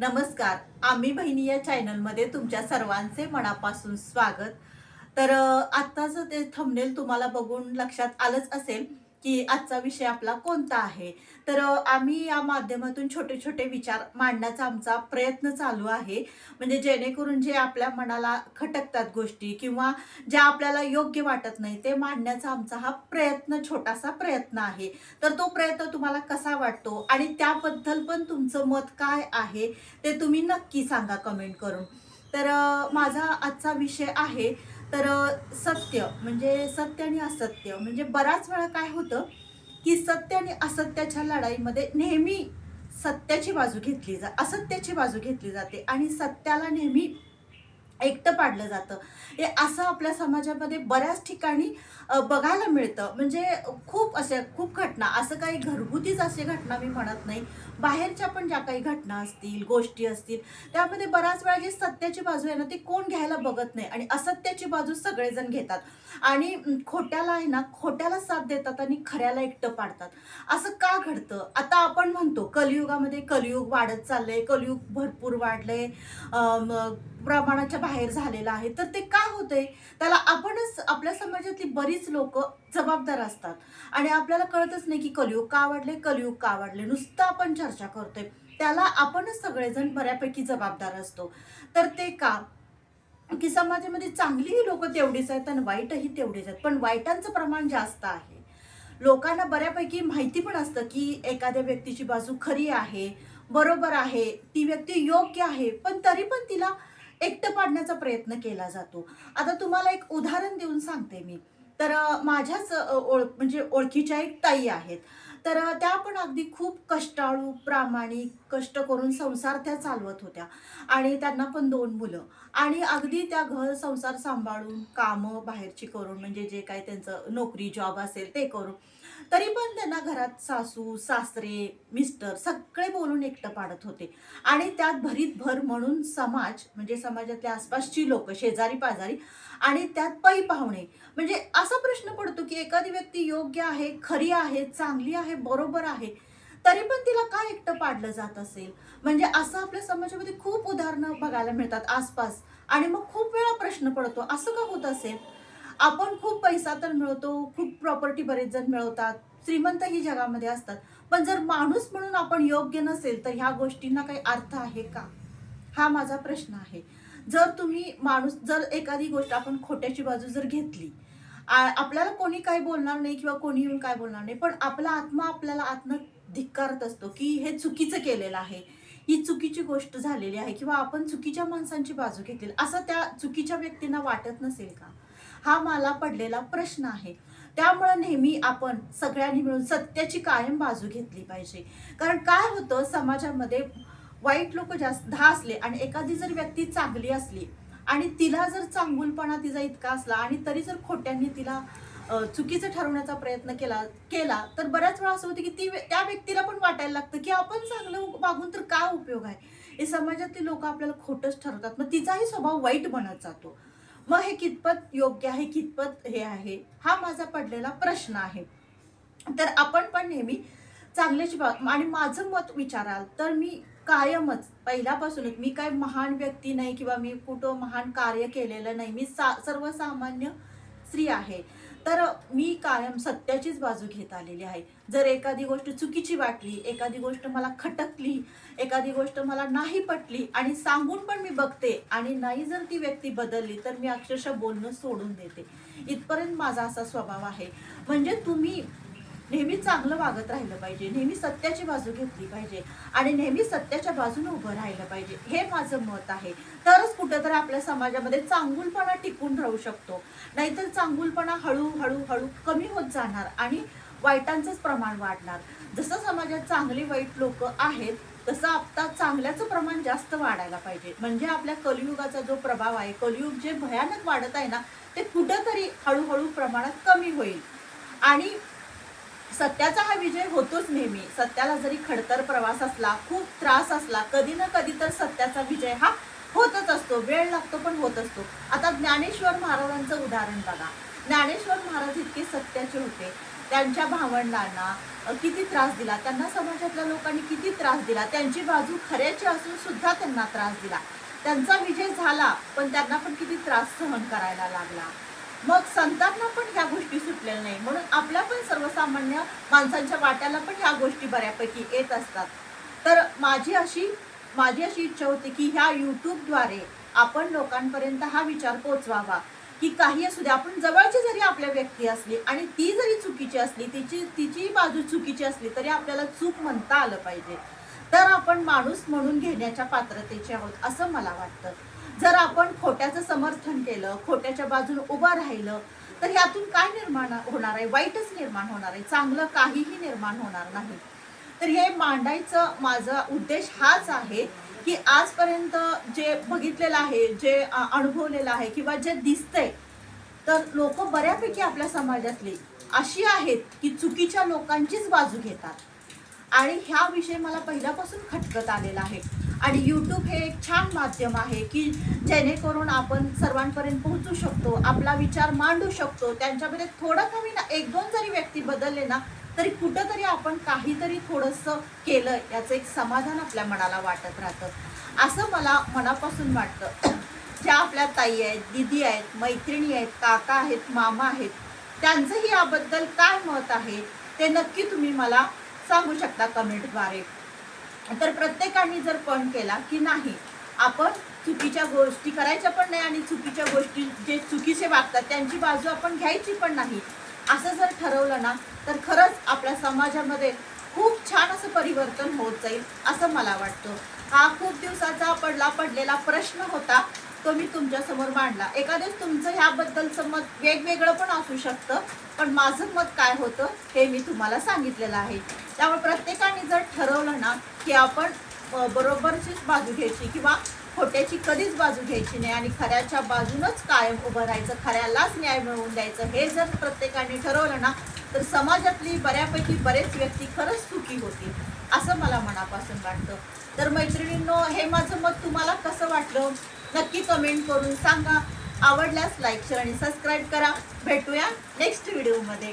नमस्कार. आम्ही बहिणी या चॅनलमध्ये तुमच्या सर्वांचे मनापासून स्वागत. तर आत्ताचं ते थंबनेल तुम्हाला बघून लक्षात आलंच असेल. की आजचा विषय आपला कोणता आहे? तर आम्ही या माध्यमातून छोटे छोटे विचार मांडण्याचा आमचा प्रयत्न चालू आहे. म्हणजे जेणेकरून जे आपल्या मनाला खटकतात गोष्टी किंवा ज्या आपल्याला योग्य वाटत नाही ते मांडण्याचा आमचा हा प्रयत्न छोटासा प्रयत्न आहे. तर तो प्रयत्न तुम्हाला कसा वाटतो? आणि त्याबद्दल पण तुमचं मत काय आहे? ते तुम्ही नक्की सांगा कमेंट करून. तर माझा आजचा विषय आहे तर सत्य म्हणजे सत्य आणि असत्य म्हणजे बराच वेळा काय होतं की सत्य आणि असत्याच्या लढाईमध्ये नेहमी सत्याची बाजू घेतली जा असत्याची बाजू घेतली जाते आणि सत्याला नेहमी एकटं पाडलं जातं. हे असं आपल्या समाजामध्ये बऱ्याच ठिकाणी बघायला मिळतं. म्हणजे खूप अशा खूप घटना. असं काही घरगुतीच अशी घटना मी म्हणत नाही. बाहेरच्या पण ज्या काही घटना असतील गोष्टी असतील त्यामध्ये बऱ्याच वेळा जी सत्याची बाजू आहे ना ती कोण घ्यायला बघत नाही. आणि असत्याची बाजू सगळेजण घेतात. आणि खोट्याला आहे ना खोट्याला साथ देतात आणि खऱ्याला एकटं पाडतात. असं का घडतं? आता आपण म्हणतो कलियुगामध्ये कलियुग वाढत चाललंय कलियुग भरपूर वाढलंय. प्रमाणाच्या बाहेर झालेलं आहे. तर ते का होतंय? त्याला आपणच आपल्या समाजातली बरीच लोक जबाबदार असतात. आणि आपल्याला कळतच नाही की कलियुग का वाढले कलियुग का वाढले. नुसतं आपण चर्चा करतोय. त्याला आपणच सगळेजण बऱ्यापैकी जबाबदार असतो. तर ते का? की समाजामध्ये चांगलीही लोक तेवढीच आहेत आणि वाईटही तेवढीच आहेत. पण वाईटांचं प्रमाण जास्त आहे. लोकांना बऱ्यापैकी माहिती पण असतं की एखाद्या व्यक्तीची बाजू खरी आहे बरोबर आहे ती व्यक्ती योग्य आहे. पण तरी पण तिला एकटं पाडण्याचा प्रयत्न केला जातो. आता तुम्हाला एक उदाहरण देऊन सांगते मी. तर माझ्याच ओळख ओळ म्हणजे ओळखीच्या एक ताई आहेत. तर त्या पण अगदी खूप कष्टाळू प्रामाणिक कष्ट करून संसार त्या चालवत होत्या. आणि त्यांना पण दोन मुलं. आणि अगदी त्या घर संसार सांभाळून कामं बाहेरची करून म्हणजे जे काही त्यांचं नोकरी जॉब असेल ते करून तरी पण त्यांना घरात सासू सासरे मिस्टर सगळे बोलून एकटं पाडत होते. आणि त्यात भरीत भर म्हणून समाज म्हणजे समाजातल्या आसपासची लोक शेजारी पाजारी आणि त्यात पै पाहुणे. म्हणजे असा प्रश्न पडतो की एखादी व्यक्ती योग्य आहे खरी आहे चांगली आहे बरोबर आहे. तरी पण तिला का एकटं पाडलं जात असेल? म्हणजे असं आपल्या समाजामध्ये खूप उदाहरणं बघायला मिळतात आसपास. आणि मग खूप वेळा प्रश्न पडतो असं का होत असेल? आपण खूप पैसा तर मिळवतो खूप प्रॉपर्टी बरेच जण मिळवतात श्रीमंत ही जगामध्ये असतात. पण जर माणूस म्हणून आपण योग्य नसेल तर ह्या गोष्टींना काही अर्थ आहे का? हा माझा प्रश्न आहे. जर तुम्ही माणूस जर एखादी गोष्ट आपण खोट्याची बाजू जर घेतली आपल्याला कोणी काही बोलणार नाही किंवा कोणी येऊन काय बोलणार नाही पण आपला आत्मा आपल्याला आत्म धिक्कारत असतो की हे चुकीचं केलेलं आहे. ही चुकीची गोष्ट झालेली आहे किंवा आपण चुकीच्या माणसांची बाजू घेतली असं त्या चुकीच्या व्यक्तींना वाटत नसेल का? हा मला पडलेला प्रश्न आहे. त्यामुळं नेहमी आपण सगळ्यांनी मिळून सत्याची कायम बाजू घेतली पाहिजे. कारण काय होतं समाजामध्ये वाईट लोक जास्त दहा असले आणि एखादी जर व्यक्ती चांगली असली आणि तिला जर चांगुलपणा तिचा इतका असला आणि तरी जर खोट्यांनी तिला चुकीचं ठरवण्याचा प्रयत्न केला केला तर बऱ्याच वेळा असं होतं की ती व्य- त्या व्यक्तीला पण वाटायला लागतं की आपण चांगलं वागून तर काय उपयोग आहे? हे समाजातली लोक आपल्याला खोटंच ठरवतात. मग तिचाही स्वभाव वाईट बनत जातो. मग हे कितपत योग्य आहे कितपत हे आहे हा माझा पडलेला प्रश्न आहे. तर आपण पण नेहमी चांगल्याची बाब आणि माझं मत विचाराल तर मी कायमच पहिल्यापासूनच मी काय महान व्यक्ती नाही किंवा मी कुठं महान कार्य केलेलं नाही. मी सा सर्वसामान्य स्त्री आहे. तर मी कायम सत्याचीच बाजू घेत आलेली आहे. जर एखादी गोष्ट चुकीची वाटली एखादी गोष्ट मला खटकली एखादी गोष्ट मला नाही पटली आणि सांगून पण मी बघते आणि नाही जर ती व्यक्ती बदलली तर मी अक्षरशः बोलणं सोडून देते. इथपर्यंत माझा असा स्वभाव आहे. म्हणजे तुम्ही नेहमी चांगलं वागत राहिलं पाहिजे. नेहमी सत्याची बाजू घेतली पाहिजे. आणि नेहमी सत्याच्या बाजूने उभं राहिलं पाहिजे. हे माझं मत आहे. तरच कुठंतरी आपल्या समाजामध्ये चांगुलपणा टिकून राहू शकतो. नाहीतर चांगुलपणा हळूहळू हळू कमी होत जाणार आणि वाईटांचंच प्रमाण वाढणार. जसं समाजात चांगली वाईट लोक आहेत तसं आता चांगल्याचं प्रमाण जास्त वाढायला पाहिजे. म्हणजे आपल्या कलियुगाचा जो प्रभाव आहे कलियुग जे भयानक वाढत आहे ना ते कुठंतरी हळूहळू प्रमाणात कमी होईल. आणि सत्याचा हा विजय होतोच नेहमी. सत्याला जरी खडतर प्रवास असला खूप त्रास असला कधी ना कधी तर सत्याचा विजय हा होतच असतो. वेळ लागतो पण होत असतो. आता ज्ञानेश्वर महाराजांचं उदाहरण बघा. ज्ञानेश्वर महाराज इतके सत्याचे होते. त्यांच्या भावंडांना किती त्रास दिला. त्यांना समाजातल्या लोकांनी किती त्रास दिला. त्यांची बाजू खऱ्याची असून सुद्धा त्यांना त्रास दिला. त्यांचा विजय झाला पण त्यांना पण किती त्रास सहन करायला लागला. मग संतांना पण ह्या गोष्टी सुटलेल्या नाही. म्हणून आपल्या पण सर्वसामान्य माणसांच्या वाट्याला पण ह्या गोष्टी बऱ्यापैकी येत असतात. तर माझी अशी माझी अशी इच्छा होती की ह्या यूट्यूबद्वारे आपण लोकांपर्यंत हा विचार पोचवावा. की काही असू दे आपण जवळची जरी आपल्या व्यक्ती असली आणि ती जरी चुकीची असली तिची तिची बाजू चुकीची असली तरी आपल्याला चूक म्हणता आलं पाहिजे. तर आपण माणूस म्हणून घेण्याच्या पात्रतेचे आहोत असं मला वाटतं. जर आपण खोट्याचं समर्थन केलं खोट्याच्या बाजूने उभं राहिलं तर यातून काय निर्माण होणार आहे? वाईटच निर्माण होणार आहे. चांगलं काहीही निर्माण होणार नाही. तर हे मांडायचं माझा उद्देश हाच आहे की आजपर्यंत जे बघितलेलं आहे जे अनुभवलेलं आहे किंवा जे दिसतंय तर लोक बऱ्यापैकी आपल्या समाजातली अशी आहेत की चुकीच्या लोकांचीच बाजू घेतात. आणि ह्या विषय मला पहिल्यापासून खटकत आलेला आहे. आणि यूट्यूब हे एक छान माध्यम आहे की जेणेकरून आपण सर्वांपर्यंत पोहोचू शकतो आपला विचार मांडू शकतो. त्यांच्यामध्ये थोडं कमी ना एक दोन जरी व्यक्ती बदलले ना तरी कुठंतरी आपण काहीतरी थोडंसं केलं याचं एक समाधान आपल्या मनाला वाटत राहतं. असं मला मनापासून वाटतं. ज्या आपल्या ताई आहेत दिदी आहेत मैत्रिणी आहेत काका आहेत मामा आहेत त्यांचंही याबद्दल काय मत आहे ते नक्की तुम्ही मला सांगू शकता कमेंटद्वारे. तर प्रत्येकाने जर पण केला की नाही आपण चुकीच्या गोष्टी करायच्या पण नाही आणि चुकीच्या गोष्टी जे चुकीचे वागतात त्यांची बाजू आपण घ्यायची पण नाही असं जर ठरवलं ना तर खरंच आपल्या समाजामध्ये खूप छान असं परिवर्तन होत जाईल असं मला वाटतं. हा खूप दिवसाचा पडला पडलेला प्रश्न होता. तो मी तुमच्यासमोर मांडला. एखाद्याच तुमचं ह्याबद्दलचं मत वेगवेगळं पण असू शकतं. पण माझं मत काय होतं हे मी तुम्हाला सांगितलेलं आहे. त्यामुळे प्रत्येकाने जर ठरवलं ना की आपण बरोबरचीच बाजू घ्यायची किंवा खोट्याची कधीच बाजू घ्यायची नाही आणि खऱ्याच्या बाजूनच कायम उभं राहायचं खऱ्यालाच न्याय मिळवून द्यायचं हे जर प्रत्येकाने ठरवलं ना तर समाजातली बऱ्यापैकी बरेच व्यक्ती खरंच सुखी होतील असं मला मनापासून वाटतं. तर मैत्रिणींनो हे माझं मत तुम्हाला कसं वाटलं? नक्की कमेंट करून सांगा. आवडल्यास लाईक शेअर आणि सबस्क्राईब करा. भेटूया नेक्स्ट व्हिडिओमध्ये